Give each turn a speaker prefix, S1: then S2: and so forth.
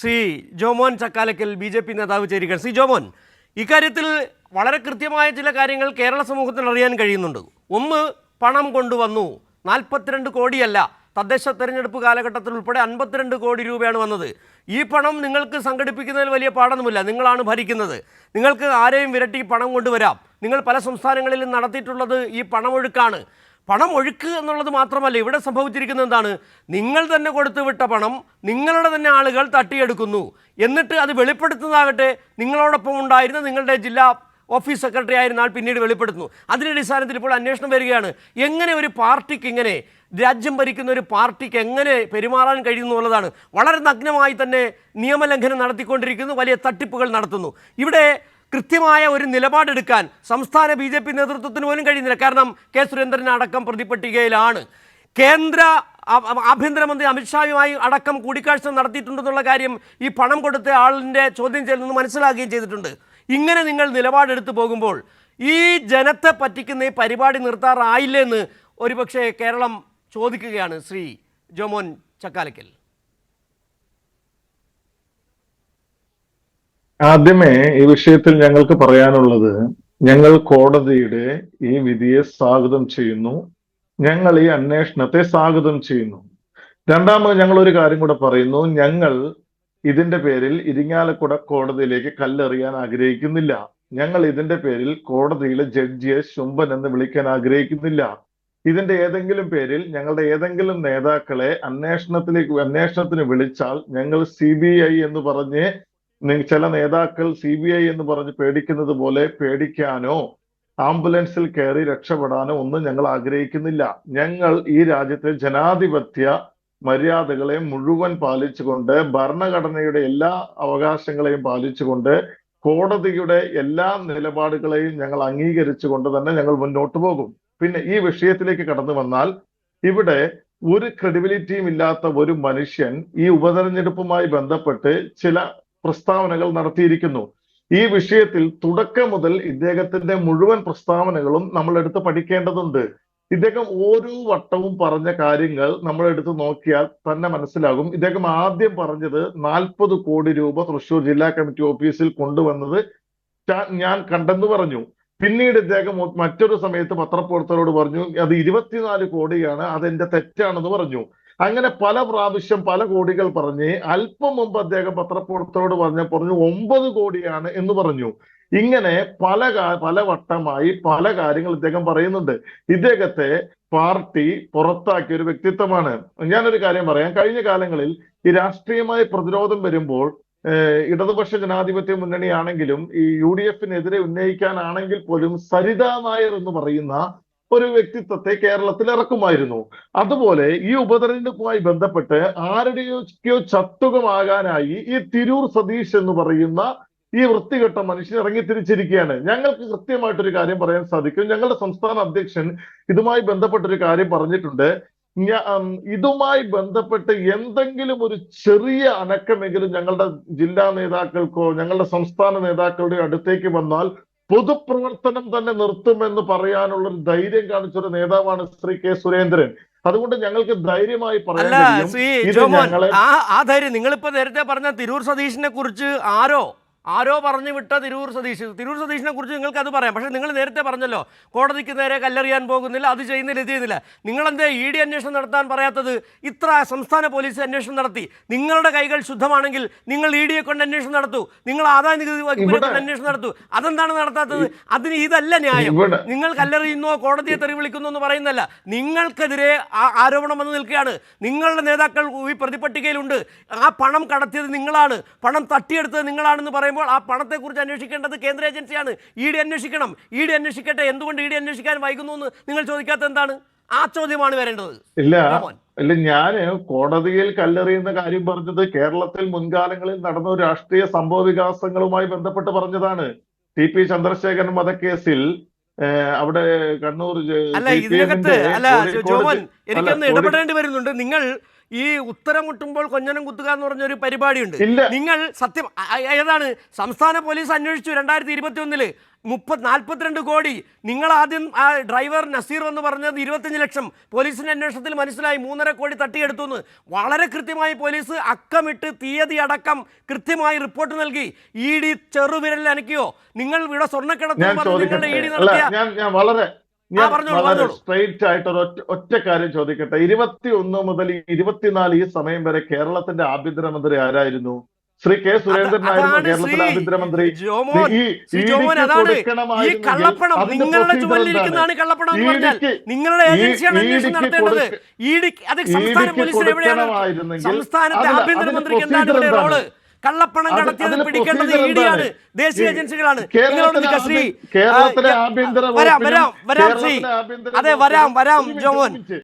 S1: Shri Jomon Chakkalakkal B J P നേതാവ് ചേരുകയാണ്. ശ്രീ ജോമോൻ ഇക്കാര്യത്തിൽ വളരെ കൃത്യമായ ചില കാര്യങ്ങൾ കേരള സമൂഹത്തിന് അറിയാൻ കഴിയുന്നുണ്ട്. ഒന്ന് പണം കൊണ്ടുവന്നു. നാൽപ്പത്തിരണ്ട് കോടിയല്ല. തദ്ദേശ തെരഞ്ഞെടുപ്പ് കാലഘട്ടത്തിൽ ഉൾപ്പെടെ അൻപത്തിരണ്ട് കോടി രൂപയാണ് വന്നത്. ഈ പണം നിങ്ങൾക്ക് സംഘടിപ്പിക്കുന്നതിൽ വലിയ പാടൊന്നുമില്ല നിങ്ങളാണ് ഭരിക്കുന്നത്. നിങ്ങൾക്ക് ആരെയും വിരട്ടി പണം കൊണ്ടുവരാം. നിങ്ങൾ പല സംസ്ഥാനങ്ങളിലും നടത്തിയിട്ടുള്ളത് ഈ പണമൊഴുക്കാണ്. പണം ഒഴുക്ക് എന്നുള്ളത് മാത്രമല്ല ഇവിടെ സംഭവിച്ചിരിക്കുന്നത് എന്താണ്? നിങ്ങൾ തന്നെ കൊടുത്തു വിട്ട പണം നിങ്ങളുടെ തന്നെ ആളുകൾ തട്ടിയെടുക്കുന്നു. എന്നിട്ട് അത് വെളിപ്പെടുത്തുന്നതാകട്ടെ നിങ്ങളോടൊപ്പം ഉണ്ടായിരുന്ന നിങ്ങളുടെ ജില്ലാ ഓഫീസ് സെക്രട്ടറി ആയിരുന്ന പിന്നീട് വെളിപ്പെടുത്തുന്നു. അതിന്റെ അടിസ്ഥാനത്തിൽ ഇപ്പോൾ അന്വേഷണം വരികയാണ്. എങ്ങനെ ഒരു പാർട്ടിക്ക് ഇങ്ങനെ രാജ്യം ഭരിക്കുന്ന ഒരു പാർട്ടിക്ക് എങ്ങനെ പെരുമാറാൻ കഴിയുന്നു എന്നുള്ളതാണ്. വളരെ നഗ്നമായി തന്നെ നിയമലംഘനം നടത്തിക്കൊണ്ടിരിക്കുന്നു വലിയ തട്ടിപ്പുകൾ നടത്തുന്നു. ഇവിടെ കൃത്യമായ ഒരു നിലപാടെടുക്കാൻ സംസ്ഥാന ബി ജെ പി നേതൃത്വത്തിന് പോലും കഴിയുന്നില്ല. കാരണം കെ സുരേന്ദ്രൻ അടക്കം പ്രതിപട്ടികയിലാണ്. കേന്ദ്ര ആഭ്യന്തരമന്ത്രി അമിത്ഷായുമായി അടക്കം കൂടിക്കാഴ്ച നടത്തിയിട്ടുണ്ടെന്നുള്ള കാര്യം ഈ പണം കൊടുത്ത ആളിന്റെ ചോദ്യം ചെയ്യലിൽ നിന്ന് മനസ്സിലാക്കുകയും ചെയ്തിട്ടുണ്ട്. ഇങ്ങനെ നിങ്ങൾ നിലപാടെടുത്ത് പോകുമ്പോൾ ഈ ജനത്തെ പറ്റിക്കുന്ന ഈ പരിപാടി നിർത്താറായില്ലെന്ന് ഒരുപക്ഷെ കേരളം ചോദിക്കുകയാണ് ശ്രീ ജോമോൻ ചക്കാലക്കൽ.
S2: ആദ്യമേ ഈ വിഷയത്തിൽ ഞങ്ങൾക്ക് പറയാനുള്ളത് ഞങ്ങൾ കോടതിയുടെ ഈ വിധിയെ സ്വാഗതം ചെയ്യുന്നു. ഞങ്ങൾ ഈ അന്വേഷണത്തെ സ്വാഗതം ചെയ്യുന്നു. രണ്ടാമത് ഞങ്ങൾ ഒരു കാര്യം കൂടെ പറയുന്നു. ഞങ്ങൾ ഇതിന്റെ പേരിൽ ഇരിങ്ങാലക്കുട കോടതിയിലേക്ക് കല്ലെറിയാൻ ആഗ്രഹിക്കുന്നില്ല. ഞങ്ങൾ ഇതിന്റെ പേരിൽ കോടതിയിലെ ജഡ്ജിയെ ശുംഭൻ എന്ന് വിളിക്കാൻ ആഗ്രഹിക്കുന്നില്ല. ഇതിന്റെ ഏതെങ്കിലും പേരിൽ ഞങ്ങളുടെ ഏതെങ്കിലും നേതാക്കളെ അന്വേഷണത്തിലേക്ക് അന്വേഷണത്തിന് വിളിച്ചാൽ ഞങ്ങൾ സി ബി ഐ എന്ന് പറഞ്ഞ് ചില നേതാക്കൾ സി ബി ഐ എന്ന് പറഞ്ഞ് പേടിക്കുന്നത് പോലെ പേടിക്കാനോ ആംബുലൻസിൽ കയറി രക്ഷപ്പെടാനോ ഒന്നും ഞങ്ങൾ ആഗ്രഹിക്കുന്നില്ല. ഞങ്ങൾ ഈ രാജ്യത്തെ ജനാധിപത്യ മര്യാദകളെ മുഴുവൻ പാലിച്ചുകൊണ്ട് ഭരണഘടനയുടെ എല്ലാ അവകാശങ്ങളെയും പാലിച്ചുകൊണ്ട് കോടതിയുടെ എല്ലാ നിലപാടുകളെയും ഞങ്ങൾ അംഗീകരിച്ചുകൊണ്ട് തന്നെ ഞങ്ങൾ മുന്നോട്ട് പോകും. പിന്നെ ഈ വിഷയത്തിലേക്ക് കടന്നു വന്നാൽ ഇവിടെ ഒരു ക്രെഡിബിലിറ്റിയും ഇല്ലാത്ത ഒരു മനുഷ്യൻ ഈ ഉപതെരഞ്ഞെടുപ്പുമായി ബന്ധപ്പെട്ട് ചില പ്രസ്താവനകൾ നടത്തിയിരിക്കുന്നു. ഈ വിഷയത്തിൽ തുടക്കം മുതൽ ഇദ്ദേഹത്തിന്റെ മുഴുവൻ പ്രസ്താവനകളും നമ്മൾ എടുത്ത് പഠിക്കേണ്ടതുണ്ട്. ഇദ്ദേഹം ഓരോ വട്ടവും പറഞ്ഞ കാര്യങ്ങൾ നമ്മൾ എടുത്ത് നോക്കിയാൽ തന്നെ മനസ്സിലാകും. ഇദ്ദേഹം ആദ്യം പറഞ്ഞത് നാൽപ്പത് കോടി രൂപ തൃശൂർ ജില്ലാ കമ്മിറ്റി ഓഫീസിൽ കൊണ്ടുവന്നത് ഞാൻ കണ്ടെന്ന് പറഞ്ഞു. പിന്നീട് ഇദ്ദേഹം മറ്റൊരു സമയത്ത് പത്രപ്രവർത്തകരോട് പറഞ്ഞു അത് ഇരുപത്തിനാല് കോടിയാണ് അതെന്റെ തെറ്റാണെന്ന് പറഞ്ഞു. അങ്ങനെ പല പ്രാവശ്യം പല കോടികൾ പറഞ്ഞ് അല്പം മുമ്പ് അദ്ദേഹം പത്രപ്രവർത്തകരോട് പറഞ്ഞ പറഞ്ഞു ഒമ്പത് കോടിയാണ് എന്ന് പറഞ്ഞു. ഇങ്ങനെ പല പല വട്ടമായി പല കാര്യങ്ങൾ ഇദ്ദേഹം പറയുന്നുണ്ട്. ഇദ്ദേഹത്തെ പാർട്ടി പുറത്താക്കിയ ഒരു വ്യക്തിത്വമാണ്. ഞാനൊരു കാര്യം പറയാം. കഴിഞ്ഞ കാലങ്ങളിൽ ഈ രാഷ്ട്രീയമായ പ്രതിരോധം വരുമ്പോൾ ഇടതുപക്ഷ ജനാധിപത്യ മുന്നണിയാണെങ്കിലും ഈ യു ഡി എഫിനെതിരെ ഉന്നയിക്കാനാണെങ്കിൽ പോലും സരിതാ നായർ എന്ന് പറയുന്ന ഒരു വ്യക്തിത്വത്തെ കേരളത്തിൽ ഇറക്കുമായിരുന്നു. അതുപോലെ ഈ ഉപതെരഞ്ഞെടുപ്പുമായി ബന്ധപ്പെട്ട് ആരുടെയൊക്കെയോ ചത്തുകമാകാനായി ഈ തിരൂർ സതീഷ് എന്ന് പറയുന്ന ഈ വൃത്തികെട്ട മനുഷ്യൻ ഇറങ്ങി തിരിച്ചിരിക്കുകയാണ് ഞങ്ങൾക്ക് കൃത്യമായിട്ടൊരു കാര്യം പറയാൻ സാധിക്കും. ഞങ്ങളുടെ സംസ്ഥാന അധ്യക്ഷൻ ഇതുമായി ബന്ധപ്പെട്ടൊരു കാര്യം പറഞ്ഞിട്ടുണ്ട്. ഇതുമായി ബന്ധപ്പെട്ട് എന്തെങ്കിലും ഒരു ചെറിയ അനക്കമെങ്കിലും ഞങ്ങളുടെ ജില്ലാ നേതാക്കൾക്കോ ഞങ്ങളുടെ സംസ്ഥാന നേതാക്കളുടെ അടുത്തേക്ക് വന്നാൽ പൊതുപ്രവർത്തനം തന്നെ നിർത്തുമെന്ന് പറയാനുള്ള ഒരു ധൈര്യം കാണിച്ച ഒരു നേതാവാണ് ശ്രീ കെ സുരേന്ദ്രൻ. അതുകൊണ്ട് ഞങ്ങൾക്ക് ധൈര്യമായി പറയാൻ
S1: ആ ധൈര്യം നിങ്ങളിപ്പോ നേരത്തെ പറഞ്ഞ തിരൂർ സതീഷിനെ കുറിച്ച് ആരോ ആരോ പറഞ്ഞു വിട്ട തിരൂർ സതീഷ്. തിരൂർ സതീഷിനെ കുറിച്ച് നിങ്ങൾക്ക് അത് പറയാം. പക്ഷേ നിങ്ങൾ നേരത്തെ പറഞ്ഞല്ലോ കോടതിക്ക് നേരെ കല്ലെറിയാൻ പോകുന്നില്ല അത് ചെയ്യുന്നില്ല ഇത് ചെയ്യുന്നില്ല. നിങ്ങളെന്തേ ഇ ഡി അന്വേഷണം നടത്താൻ പറയാത്തത്? ഇത്ര സംസ്ഥാന പോലീസ് അന്വേഷണം നടത്തി. നിങ്ങളുടെ കൈകൾ ശുദ്ധമാണെങ്കിൽ നിങ്ങൾ ഇ ഡിയെ കൊണ്ട് അന്വേഷണം നടത്തൂ. നിങ്ങൾ ആദായ നികുതി വകുപ്പിനെ കൊണ്ട് അന്വേഷണം നടത്തൂ. അതെന്താണ് നടത്താത്തത്? അതിന് ഇതല്ല ന്യായം. നിങ്ങൾ കല്ലെറിയുന്നോ കോടതിയെ തെറി വിളിക്കുന്നു എന്ന് പറയുന്നല്ല നിങ്ങൾക്കെതിരെ ആരോപണം വന്ന് നിൽക്കുകയാണ്. നിങ്ങളുടെ നേതാക്കൾ ഈ പ്രതിപട്ടികയിലുണ്ട്. ആ പണം കടത്തിയത് നിങ്ങളാണ്. പണം തട്ടിയെടുത്തത് നിങ്ങളാണെന്ന് പറയുമ്പോൾ ആ പണത്തെക്കുറിച്ച് അന്വേഷിക്കേണ്ടത് കേന്ദ്ര ഏജൻസിയാണ്. ഇ ഡി അന്വേഷിക്കണം. ഇ ഡി അന്വേഷിക്കട്ടെ. എന്തുകൊണ്ട് ഇ ഡി അന്വേഷിക്കാൻ വൈകുന്നു എന്ന് നിങ്ങൾ ചോദിക്കാത്ത എന്താണ്? ആ ചോദ്യമാണ് വരേണ്ടത്.
S2: ഇല്ല.
S1: അല്ല
S2: ഇല്ല ഞാൻ കോടതിയിൽ കല്ലെറിയുന്ന കാര്യം പറഞ്ഞത് കേരളത്തിൽ മുൻകാലങ്ങളിൽ നടന്ന രാഷ്ട്രീയ സംഭവ വികാസങ്ങളുമായി ബന്ധപ്പെട്ട് പറഞ്ഞതാണ് ടി പി ചന്ദ്രശേഖരൻ വധക്കേസിൽ അവിടെ കണ്ണൂർ
S1: അല്ല ഇതിനകത്ത് അല്ല ജോമൻ എനിക്കൊന്ന് ഇടപെടേണ്ടി വരുന്നുണ്ട് നിങ്ങൾ ഈ ഉത്തരം മുട്ടുമ്പോൾ കൊഞ്ഞനം കുത്തുക എന്ന് പറഞ്ഞ ഒരു
S2: പരിപാടിയുണ്ട്.
S1: നിങ്ങൾ സത്യം ഏതാണ് സംസ്ഥാന പോലീസ് അന്വേഷിച്ചു രണ്ടായിരത്തി ഇരുപത്തി ഒന്നിൽ മുപ്പത് നാൽപ്പത്തിരണ്ട് കോടി. നിങ്ങൾ ആദ്യം ആ ഡ്രൈവർ നസീർ എന്ന് പറഞ്ഞത് ഇരുപത്തഞ്ച് ലക്ഷം. പോലീസിന്റെ അന്വേഷണത്തിൽ മനസ്സിലായി മൂന്നര കോടി തട്ടിയെടുത്തു എന്ന് വളരെ കൃത്യമായി പോലീസ് അക്കമിട്ട് തീയതി അടക്കം കൃത്യമായി റിപ്പോർട്ട് നൽകി. ഇ ഡി ചെറുവിരലിൽ അനക്കിയോ? നിങ്ങൾ ഇവിടെ
S2: സ്വർണക്കടത്ത്
S1: ഇ ഡി നടത്തിയ
S2: വളരെ സ്ട്രെയിറ്റ് ആയിട്ട് ഒറ്റ കാര്യം ചോദിക്കട്ടെ. ഇരുപത്തി ഒന്ന് മുതൽ ഇരുപത്തിനാല് ഈ സമയം വരെ കേരളത്തിന്റെ ആഭ്യന്തരമന്ത്രി ആരായിരുന്നു? ശ്രീ കെ സുരേന്ദ്രനായിരുന്നു
S1: കേരളത്തിലെ
S2: ആഭ്യന്തരമന്ത്രി. ഈ
S1: കള്ളപ്പണം. നിങ്ങളുടെ
S2: ചുമലിരിക്കുന്നതാണ്
S1: കള്ളപ്പണം എന്ന് പറഞ്ഞാൽ നിങ്ങളുടെ ഏജൻസിയാണ് അന്വേഷണം നടത്തേണ്ടത്.
S2: കൊടുക്ക-
S1: അത് സംസ്ഥാന പോലീസിന് എവിടെയാണ്? സംസ്ഥാനത്തെ ആഭ്യന്തരമന്ത്രിക്ക് എന്താണ് ഇവിടെ
S2: റോൾ?
S1: കള്ളപ്പണം കടത്തിയത് പിടിക്കേണ്ടത്
S2: ഇഡിയാണ്
S1: ദേശീയ ഏജൻസികളാണ്.
S2: കേരളത്തിലെ
S1: നിങ്ങളോട് ശ്രീ വരാം വരാം വരാം ശ്രീ. അതെ വരാം വരാം ജോമോൻ.